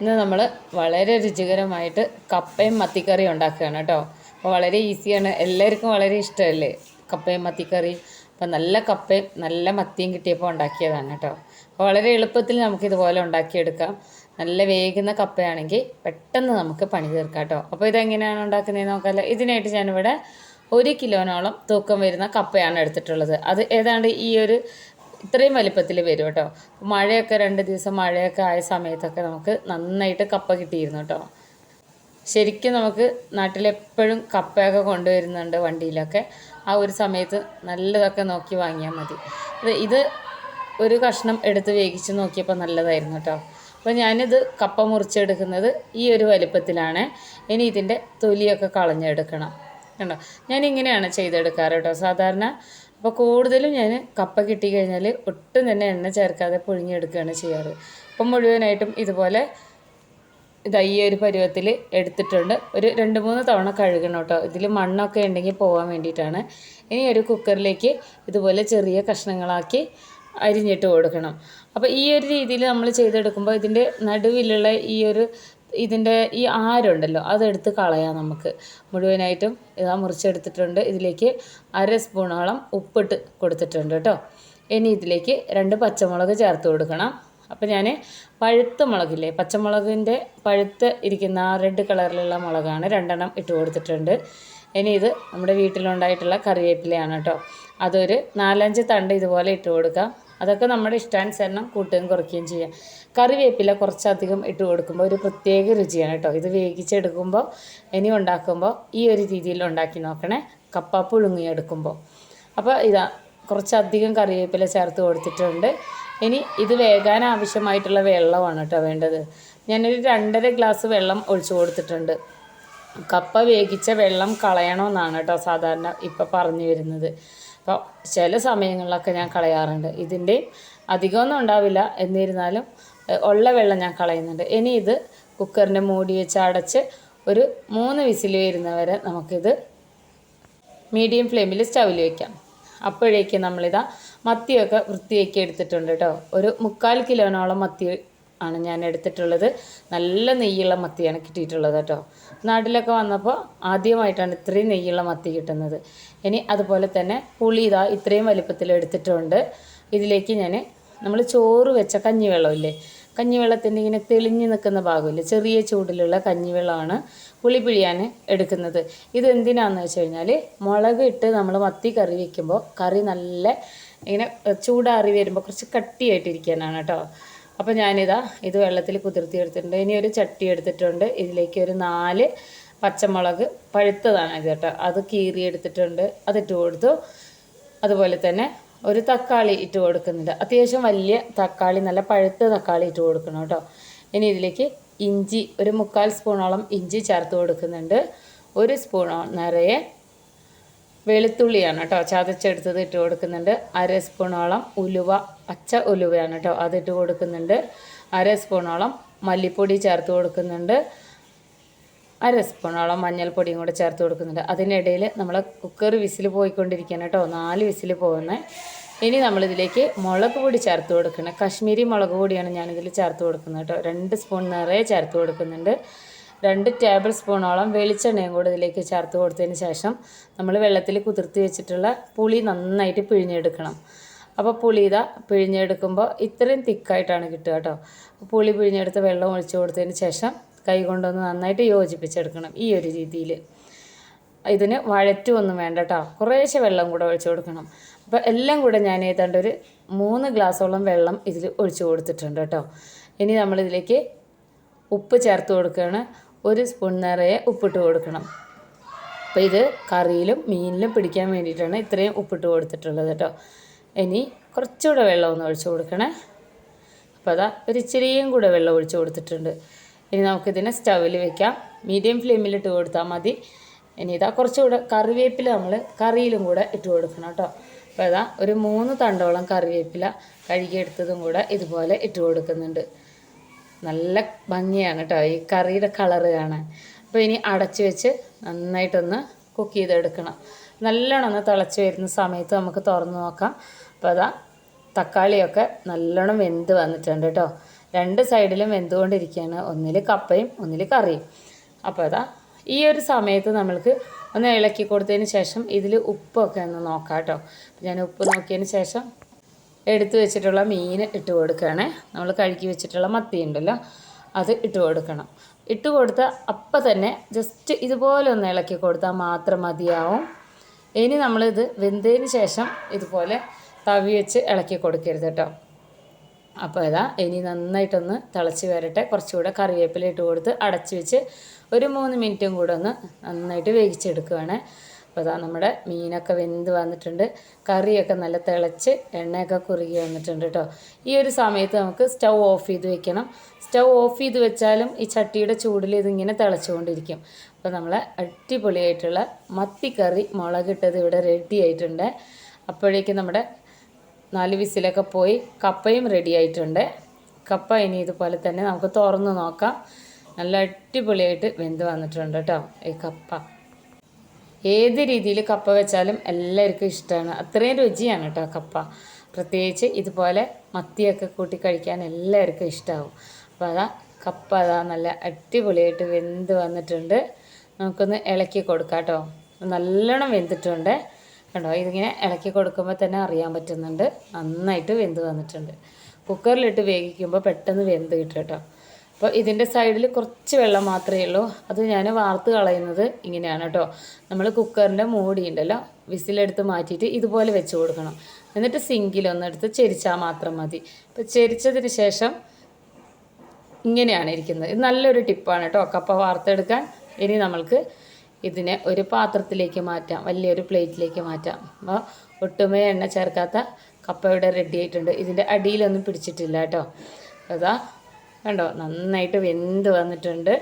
ഇന്ന് നമ്മൾ വളരെ രുചികരമായിട്ട് കപ്പയും മത്തിക്കറിയും ഉണ്ടാക്കുകയാണ് കേട്ടോ. അപ്പോൾ വളരെ ഈസിയാണ്. എല്ലാവർക്കും വളരെ ഇഷ്ടമല്ലേ കപ്പയും മത്തിക്കറി അപ്പോൾ നല്ല കപ്പയും നല്ല മത്തിയും കിട്ടിയപ്പോൾ ഉണ്ടാക്കിയതാണ് കേട്ടോ. അപ്പോൾ വളരെ എളുപ്പത്തിൽ നമുക്ക് ഇതുപോലെ ഉണ്ടാക്കിയെടുക്കാം. നല്ല വേകുന്ന കപ്പയാണെങ്കിൽ പെട്ടെന്ന് നമുക്ക് പണി തീർക്കാം കേട്ടോ. അപ്പോൾ ഇതെങ്ങനെയാണ് ഉണ്ടാക്കുന്നതെന്ന് നോക്കാമല്ലോ ഇതിനായിട്ട് ഞാനിവിടെ ഒരു കിലോനോളം തൂക്കം വരുന്ന കപ്പയാണ് എടുത്തിട്ടുള്ളത്. അത് ഏതാണ്ട് ഈ ഒരു ഇത്രയും വലിപ്പത്തിൽ വരും കേട്ടോ. മഴയൊക്കെ രണ്ട് ദിവസം മഴയൊക്കെ ആയ സമയത്തൊക്കെ നമുക്ക് നന്നായിട്ട് കപ്പ കിട്ടിയിരുന്നു കേട്ടോ. ശരിക്കും നമുക്ക് നാട്ടിലെപ്പോഴും കപ്പയൊക്കെ കൊണ്ടുവരുന്നുണ്ട് വണ്ടിയിലൊക്കെ. ആ ഒരു സമയത്ത് നല്ലതൊക്കെ നോക്കി വാങ്ങിയാൽ മതി. ഇത് ഒരു കഷ്ണം എടുത്ത് വേവിച്ച് നോക്കിയപ്പോൾ നല്ലതായിരുന്നു കേട്ടോ. അപ്പോൾ ഞാനിത് കപ്പ മുറിച്ചെടുക്കുന്നത് ഈ ഒരു വലിപ്പത്തിലാണ്. ഇനി ഇതിന്റെ തൊലിയൊക്കെ കളഞ്ഞെടുക്കണം. കണ്ടോ? ഞാനിങ്ങനെയാണ് ചെയ്തെടുക്കാറ് കേട്ടോ. സാധാരണ അപ്പോൾ കൂടുതലും ഞാൻ കപ്പ കിട്ടിക്കഴിഞ്ഞാൽ ഒട്ടും തന്നെ എണ്ണ ചേർക്കാതെ പുഴുങ്ങിയെടുക്കുകയാണ് ചെയ്യാറ്. അപ്പം മുഴുവനായിട്ടും ഇതുപോലെ ഇതാ ഈ ഒരു പരുവത്തിൽ എടുത്തിട്ടുണ്ട്. ഒരു രണ്ട് മൂന്ന് തവണ കഴുകണം കേട്ടോ. ഇതിൽ മണ്ണൊക്കെ ഉണ്ടെങ്കിൽ പോകാൻ വേണ്ടിയിട്ടാണ്. ഇനി ഒരു കുക്കറിലേക്ക് ഇതുപോലെ ചെറിയ കഷ്ണങ്ങളാക്കി അരിഞ്ഞിട്ട് കൊടുക്കണം. അപ്പോൾ ഈ ഒരു രീതിയിൽ നമ്മൾ ചെയ്തെടുക്കുമ്പോൾ ഇതിന്റെ നടുവിലുള്ള ഈ ഒരു ഇതിന്റെ ഈ ആരുണ്ടല്ലോ അതെടുത്ത് കളയാം നമുക്ക്. മുഴുവനായിട്ടും ഇതാ മുറിച്ചെടുത്തിട്ടുണ്ട്. ഇതിലേക്ക് അര സ്പൂണോളം ഉപ്പിട്ട് കൊടുത്തിട്ടുണ്ട് കേട്ടോ. ഇനി ഇതിലേക്ക് രണ്ട് പച്ചമുളക് ചേർത്ത് കൊടുക്കണം. അപ്പോൾ ഞാൻ പഴുത്ത മുളകില്ലേ പച്ചമുളകിന്റെ പഴുത്ത് ഇരിക്കുന്ന റെഡ് കളറിലുള്ള മുളകാണ് രണ്ടെണ്ണം ഇട്ട് കൊടുത്തിട്ടുണ്ട്. ഇനി ഇത് നമ്മുടെ വീട്ടിലുണ്ടായിട്ടുള്ള കറിവേപ്പിലയാണ് കേട്ടോ. അതൊരു നാലഞ്ച് തണ്ട് ഇതുപോലെ ഇട്ട് കൊടുക്കാം. അതൊക്കെ നമ്മുടെ ഇഷ്ടാനുസരണം കൂട്ടുകയും കുറയ്ക്കുകയും ചെയ്യാം. കറിവേപ്പില കുറച്ചധികം ഇട്ട് കൊടുക്കുമ്പോൾ ഒരു പ്രത്യേക രുചിയാണ് കേട്ടോ. ഇത് വേവിച്ചെടുക്കുമ്പോൾ ഇനി ഉണ്ടാക്കുമ്പോൾ ഈ ഒരു രീതിയിൽ ഉണ്ടാക്കി നോക്കണേ. കപ്പ പുഴുങ്ങിയെടുക്കുമ്പോൾ. അപ്പോൾ ഇതാ കുറച്ചധികം കറിവേപ്പില ചേർത്ത് കൊടുത്തിട്ടുണ്ട്. ഇനി ഇത് വേകാൻ ആവശ്യമായിട്ടുള്ള വെള്ളമാണ് കേട്ടോ വേണ്ടത്. ഞാനൊരു രണ്ടര ഗ്ലാസ് വെള്ളം ഒഴിച്ചു കൊടുത്തിട്ടുണ്ട്. കപ്പ വേവിച്ച വെള്ളം കളയണമെന്നാണ് കേട്ടോ സാധാരണ ഇപ്പം പറഞ്ഞു വരുന്നത്. അപ്പോൾ ചില സമയങ്ങളിലൊക്കെ ഞാൻ കളയാറുണ്ട്. ഇതിന്റെ അധികമൊന്നും ഉണ്ടാവില്ല. എന്നിരുന്നാലും ഉള്ള വെള്ളം ഞാൻ കളയുന്നുണ്ട്. ഇനി ഇത് കുക്കറിന്റെ മൂടി വെച്ച് അടച്ച് ഒരു മൂന്ന് വിസിൽ വരുന്നവരെ നമുക്കിത് മീഡിയം ഫ്ലെയിമിൽ സ്റ്റൗവിൽ വയ്ക്കാം അപ്പോഴേക്ക് നമ്മളിതാ മത്തിയൊക്കെ വൃത്തിയാക്കി എടുത്തിട്ടുണ്ട് കേട്ടോ ഒരു മുക്കാൽ കിലോനോളം മത്തി ആണ് ഞാൻ എടുത്തിട്ടുള്ളത്. നല്ല നെയ്യുള്ള മത്തിയാണ് കിട്ടിയിട്ടുള്ളത് കേട്ടോ. നാട്ടിലൊക്കെ വന്നപ്പോൾ ആദ്യമായിട്ടാണ് ഇത്രയും നെയ്യുള്ള മത്തി കിട്ടുന്നത്. ഇനി അതുപോലെ തന്നെ പുളി ഇതാ ഇത്രയും വലിപ്പത്തിൽ എടുത്തിട്ടുണ്ട്. ഇതിലേക്ക് ഞാൻ നമ്മൾ ചോറ് വെച്ച കഞ്ഞിവെള്ളമില്ലേ കഞ്ഞിവെള്ളത്തിന്റെ ഇങ്ങനെ തെളിഞ്ഞു നിൽക്കുന്ന ഭാഗമില്ലേ? ചെറിയ ചൂടിലുള്ള കഞ്ഞിവെള്ളമാണ് പുളി പിഴിയാൻ എടുക്കുന്നത്. ഇത് എന്തിനാന്ന് വെച്ച് കഴിഞ്ഞാൽ മുളക് ഇട്ട് നമ്മൾ മത്തി കറി വയ്ക്കുമ്പോൾ കറി നല്ല ഇങ്ങനെ ചൂടാറി വരുമ്പോൾ കുറച്ച് കട്ടിയായിട്ടിരിക്കാനാണ് കേട്ടോ. അപ്പോൾ ഞാനിതാ ഇത് വെള്ളത്തിൽ കുതിർത്തി എടുത്തിട്ടുണ്ട്. ഇനി ഒരു ചട്ടി എടുത്തിട്ടുണ്ട്. ഇതിലേക്ക് ഒരു നാല് പച്ചമുളക് പഴുത്തതാണ് ഇത് കേട്ടോ. അത് കീറി എടുത്തിട്ടുണ്ട്. അത് ഇട്ട് കൊടുത്തു. അതുപോലെ തന്നെ ഒരു തക്കാളി ഇട്ട് കൊടുക്കുന്നുണ്ട്. അത്യാവശ്യം വലിയ തക്കാളി നല്ല പഴുത്ത തക്കാളി ഇട്ട് കൊടുക്കണം കേട്ടോ. ഇനി ഇതിലേക്ക് ഇഞ്ചി ഒരു മുക്കാൽ സ്പൂണോളം ഇഞ്ചി ചേർത്ത് കൊടുക്കുന്നുണ്ട്. ഒരു സ്പൂണോ നിറയെ വെളുത്തുള്ളിയാണ് കേട്ടോ. ചതച്ചെടുത്തത് ഇട്ട് കൊടുക്കുന്നുണ്ട്. അര സ്പൂണോളം ഉലുവ പച്ച ഉലുവയാണ് കേട്ടോ അതിട്ട് കൊടുക്കുന്നുണ്ട്. അര സ്പൂണോളം മല്ലിപ്പൊടി ചേർത്ത് കൊടുക്കുന്നുണ്ട്. അര സ്പൂണോളം മഞ്ഞൾപ്പൊടിയും കൂടെ ചേർത്ത് കൊടുക്കുന്നുണ്ട്. അതിനിടയിൽ നമ്മൾ കുക്കർ വിസിൽ പോയിക്കൊണ്ടിരിക്കുകയാണ് കേട്ടോ. നാല് വിസിൽ പോകുന്നത്. ഇനി നമ്മളിതിലേക്ക് മുളക് പൊടി ചേർത്ത് കൊടുക്കണം കാശ്മീരി മുളക് പൊടിയാണ് ഞാനിതിൽ ചേർത്ത് കൊടുക്കുന്നത് കേട്ടോ. രണ്ട് സ്പൂൺ നിറയെ ചേർത്ത് കൊടുക്കുന്നുണ്ട്. രണ്ട് ടേബിൾ സ്പൂണോളം വെളിച്ചെണ്ണയും കൂടെ ഇതിലേക്ക് ചേർത്ത് കൊടുത്തതിന് ശേഷം നമ്മൾ വെള്ളത്തിൽ കുതിർത്ത് വെച്ചിട്ടുള്ള പുളി നന്നായിട്ട് പിഴിഞ്ഞെടുക്കണം. അപ്പോൾ പുളി ഇതാ പിഴിഞ്ഞെടുക്കുമ്പോൾ ഇത്രയും തിക്കായിട്ടാണ് കിട്ടുക കേട്ടോ. പുളി പിഴിഞ്ഞെടുത്ത് വെള്ളം ഒഴിച്ചു കൊടുത്തതിന് ശേഷം കൈ കൊണ്ടൊന്ന് നന്നായിട്ട് യോജിപ്പിച്ചെടുക്കണം ഈ ഒരു രീതിയിൽ. ഇതിന് വഴറ്റുമൊന്നും വേണ്ട കേട്ടോ. കുറേശ്ശെ വെള്ളം കൂടെ ഒഴിച്ചു കൊടുക്കണം. അപ്പോൾ എല്ലാം കൂടെ ഞാൻ ഏതാണ്ട് ഒരു മൂന്ന് ഗ്ലാസ്സോളം വെള്ളം ഇതിൽ ഒഴിച്ചു കൊടുത്തിട്ടുണ്ട് കേട്ടോ. ഇനി നമ്മളിതിലേക്ക് ഉപ്പ് ചേർത്ത് കൊടുക്കുകയാണ്. ഒരു സ്പൂൺ നിറയെ ഉപ്പിട്ട് കൊടുക്കണം. അപ്പോൾ ഇത് കറിയിലും മീനിലും പിടിക്കാൻ വേണ്ടിയിട്ടാണ് ഇത്രയും ഉപ്പിട്ട് കൊടുത്തിട്ടുള്ളത് കേട്ടോ. ഇനി കുറച്ചുകൂടെ വെള്ളം ഒന്ന് ഒഴിച്ചു കൊടുക്കണേ. അപ്പോൾ അതാ ഒരു ഇച്ചിരിയും കൂടെ വെള്ളം ഒഴിച്ചു കൊടുത്തിട്ടുണ്ട്. ഇനി നമുക്കിതിനെ സ്റ്റൗവിൽ വെക്കാം. മീഡിയം ഫ്ലെയിമിൽ ഇട്ട് കൊടുത്താൽ മതി. ഇനി ഇതാ കുറച്ചുകൂടെ കറിവേപ്പില നമ്മൾ കറിയിലും കൂടെ ഇട്ട് കൊടുക്കണം കേട്ടോ. അപ്പോൾ ഇതാ ഒരു മൂന്ന് തണ്ടോളം കറിവേപ്പില കഴുകിയെടുത്തതും കൂടെ ഇതുപോലെ ഇട്ട് കൊടുക്കുന്നുണ്ട്. നല്ല ഭംഗിയാണ് കേട്ടോ ഈ കറിയുടെ കളറ് കാണാൻ. അപ്പോൾ ഇനി അടച്ച് വെച്ച് നന്നായിട്ടൊന്ന് കുക്ക് ചെയ്തെടുക്കണം. നല്ലോണം ഒന്ന് തിളച്ച് വരുന്ന സമയത്ത് നമുക്ക് തുറന്ന് നോക്കാം. അപ്പോൾ അതാ തക്കാളിയൊക്കെ നല്ലോണം വെന്ത് വന്നിട്ടുണ്ട് കേട്ടോ രണ്ട് സൈഡിലും വെന്തുകൊണ്ടിരിക്കുകയാണ്. ഒന്നിൽ കപ്പയും ഒന്നിൽ കറിയും. അപ്പോൾ അതാ ഈ ഒരു സമയത്ത് നമ്മൾക്ക് ഒന്ന് ഇളക്കി കൊടുത്തതിന് ശേഷം ഇതിൽ ഉപ്പൊക്കെ ഒന്ന് നോക്കാം കേട്ടോ ഞാൻ ഉപ്പ് നോക്കിയതിന് ശേഷം എടുത്തു വെച്ചിട്ടുള്ള മീൻ ഇട്ട് കൊടുക്കുകയാണേ. നമ്മൾ കഴുകി വെച്ചിട്ടുള്ള മത്തി ഉണ്ടല്ലോ അത് ഇട്ട് കൊടുക്കണം. ഇട്ട് കൊടുത്ത അപ്പം തന്നെ ജസ്റ്റ് ഇതുപോലെ ഒന്ന് ഇളക്കി കൊടുത്താൽ മാത്രം മതിയാവും. ഇനി നമ്മളിത് വെന്തതിന് ശേഷം ഇതുപോലെ തവി വെച്ച് ഇളക്കി കൊടുക്കരുത് കേട്ടോ. അപ്പോൾ ഇതാ ഇനി നന്നായിട്ടൊന്ന് തിളച്ച് വരട്ടെ. കുറച്ചുകൂടെ കറിവേപ്പില ഇട്ട് കൊടുത്ത് അടച്ച് വെച്ച് ഒരു മൂന്ന് മിനിറ്റും കൂടെ ഒന്ന് നന്നായിട്ട് വേവിച്ചെടുക്കുകയാണ്. അപ്പോൾ ഇതാ നമ്മുടെ മീനൊക്കെ വെന്ത് വന്നിട്ടുണ്ട്. കറിയൊക്കെ നല്ല തിളച്ച് എണ്ണയൊക്കെ കുറുകി വന്നിട്ടുണ്ട് കേട്ടോ ഈ ഒരു സമയത്ത് നമുക്ക് സ്റ്റൗ ഓഫ് ചെയ്ത് വെക്കണം. സ്റ്റൗ ഓഫ് ചെയ്ത് വെച്ചാലും ഈ ചട്ടിയുടെ ചൂടിൽ ഇതിങ്ങനെ തിളച്ചുകൊണ്ടിരിക്കും. അപ്പോൾ നമ്മളെ അടിപൊളിയായിട്ടുള്ള മത്തിക്കറി മുളകിട്ടത് ഇവിടെ റെഡി ആയിട്ടുണ്ട്. അപ്പോഴേക്കും നമ്മുടെ നാല് വിസിലൊക്കെ പോയി കപ്പയും റെഡി ആയിട്ടുണ്ട്. കപ്പ ഇനി ഇതുപോലെ തന്നെ നമുക്ക് തുറന്ന് നോക്കാം. നല്ല അടിപൊളിയായിട്ട് വെന്ത് വന്നിട്ടുണ്ട് കേട്ടോ ഈ കപ്പ. ഏത് രീതിയിൽ കപ്പ വെച്ചാലും എല്ലാവർക്കും ഇഷ്ടമാണ്. അത്രയും രുചിയാണ് കേട്ടോ കപ്പ. പ്രത്യേകിച്ച് ഇതുപോലെ മത്തിയൊക്കെ കൂട്ടി കഴിക്കാൻ എല്ലാവർക്കും ഇഷ്ടമാവും അപ്പോൾ അതാ കപ്പ അതാ നല്ല അടിപൊളിയായിട്ട് വെന്ത് വന്നിട്ടുണ്ട്. നമുക്കൊന്ന് ഇളക്കി കൊടുക്കാം കേട്ടോ നല്ലോണം വെന്തിട്ടുണ്ട്. കണ്ടോ? ഇതിങ്ങനെ ഇളക്കി കൊടുക്കുമ്പോൾ തന്നെ അറിയാൻ പറ്റുന്നുണ്ട്. നന്നായിട്ട് വെന്ത് വന്നിട്ടുണ്ട്. കുക്കറിലിട്ട് വേവിക്കുമ്പോൾ പെട്ടെന്ന് വെന്ത് കിട്ടും കേട്ടോ അപ്പോൾ ഇതിന്റെ സൈഡിൽ കുറച്ച് വെള്ളം മാത്രമേ ഉള്ളൂ. അത് ഞാൻ വാർത്ത് കളയുന്നത് ഇങ്ങനെയാണ് കേട്ടോ നമ്മൾ കുക്കറിന്റെ മൂടി ഉണ്ടല്ലോ വിസിലെടുത്ത് മാറ്റിയിട്ട് ഇതുപോലെ വെച്ച് കൊടുക്കണം. എന്നിട്ട് സിങ്കിലൊന്നെടുത്ത് ചെരിച്ചാൽ മാത്രം മതി. അപ്പോൾ ചെരിച്ചതിന് ശേഷം ഇങ്ങനെയാണ് ഇരിക്കുന്നത്. ഇത് നല്ലൊരു ടിപ്പാണ് കേട്ടോ കപ്പ വാർത്തെടുക്കാൻ ഇനി നമ്മൾക്ക് ഇതിനെ ഒരു പാത്രത്തിലേക്ക് മാറ്റാം. വലിയൊരു പ്ലേറ്റിലേക്ക് മാറ്റാം. അപ്പോൾ ഒട്ടുമേ എണ്ണ ചേർക്കാത്ത കപ്പ ഇവിടെ റെഡി ആയിട്ടുണ്ട്. ഇതിന്റെ അടിയിലൊന്നും പിടിച്ചിട്ടില്ല കേട്ടോ അതാ കണ്ടോ നന്നായിട്ട് വെന്ത് വന്നിട്ടുണ്ട്.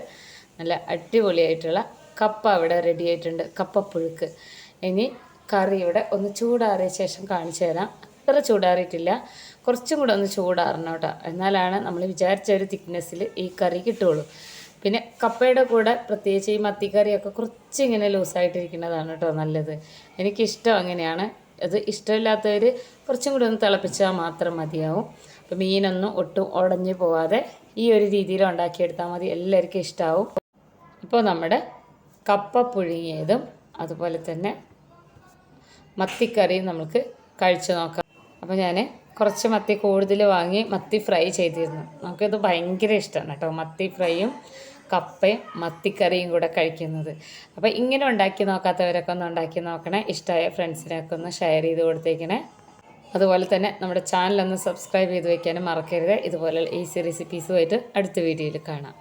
നല്ല അടിപൊളിയായിട്ടുള്ള കപ്പ ഇവിടെ റെഡി ആയിട്ടുണ്ട്. കപ്പപ്പുഴുക്ക്. ഇനി കറി ഇവിടെ ഒന്ന് ചൂടാറിയ ശേഷം കാണിച്ചു തരാം. അത്ര ചൂടാറിയിട്ടില്ല. കുറച്ചും കൂടെ ഒന്ന് ചൂടാറണം കേട്ടോ. എന്നാലാണ് നമ്മൾ വിചാരിച്ച ഒരു തിക്നെസ്സിൽ ഈ കറി കിട്ടുള്ളൂ. പിന്നെ കപ്പയുടെ കൂടെ പ്രത്യേകിച്ച് ഈ മത്തിക്കറിയൊക്കെ കുറച്ച് ഇങ്ങനെ ലൂസായിട്ടിരിക്കുന്നതാണ് കേട്ടോ നല്ലത്. എനിക്കിഷ്ടം അങ്ങനെയാണ്. അത് ഇഷ്ടമില്ലാത്തവർ കുറച്ചും കൂടി ഒന്ന് തിളപ്പിച്ചാൽ മാത്രം മതിയാവും. അപ്പോൾ മീനൊന്നും ഒട്ടും ഉടഞ്ഞു പോവാതെ ഈ ഒരു രീതിയിൽ ഉണ്ടാക്കിയെടുത്താൽ മതി. എല്ലാവർക്കും ഇഷ്ടമാവും ഇപ്പോൾ നമ്മുടെ കപ്പ പുഴുങ്ങിയതും അതുപോലെ തന്നെ മത്തിക്കറിയും നമുക്ക് കഴിച്ചു നോക്കാം. അപ്പോൾ ഞാൻ കുറച്ച് മത്തി കൂടുതൽ വാങ്ങി മത്തി ഫ്രൈ ചെയ്തിരുന്നു. നമുക്കിത് ഭയങ്കര ഇഷ്ടമാണ് കേട്ടോ മത്തി ഫ്രൈയും കപ്പയും മത്തിക്കറിയും കൂടെ കഴിക്കുന്നത്. അപ്പോൾ ഇങ്ങനെ ഉണ്ടാക്കി നോക്കാത്തവരൊക്കെ ഒന്ന് ഉണ്ടാക്കി നോക്കണേ. ഇഷ്ടമായ ഫ്രണ്ട്സിനൊക്കെ ഒന്ന് ഷെയർ ചെയ്ത് കൊടുത്തേക്കണേ. അതുപോലെ തന്നെ നമ്മുടെ ചാനലൊന്ന് സബ്സ്ക്രൈബ് ചെയ്ത് വയ്ക്കാനും മറക്കരുത്. ഇതുപോലെ ഈസി റെസിപ്പീസുമായിട്ട് അടുത്ത വീഡിയോയിൽ കാണാം.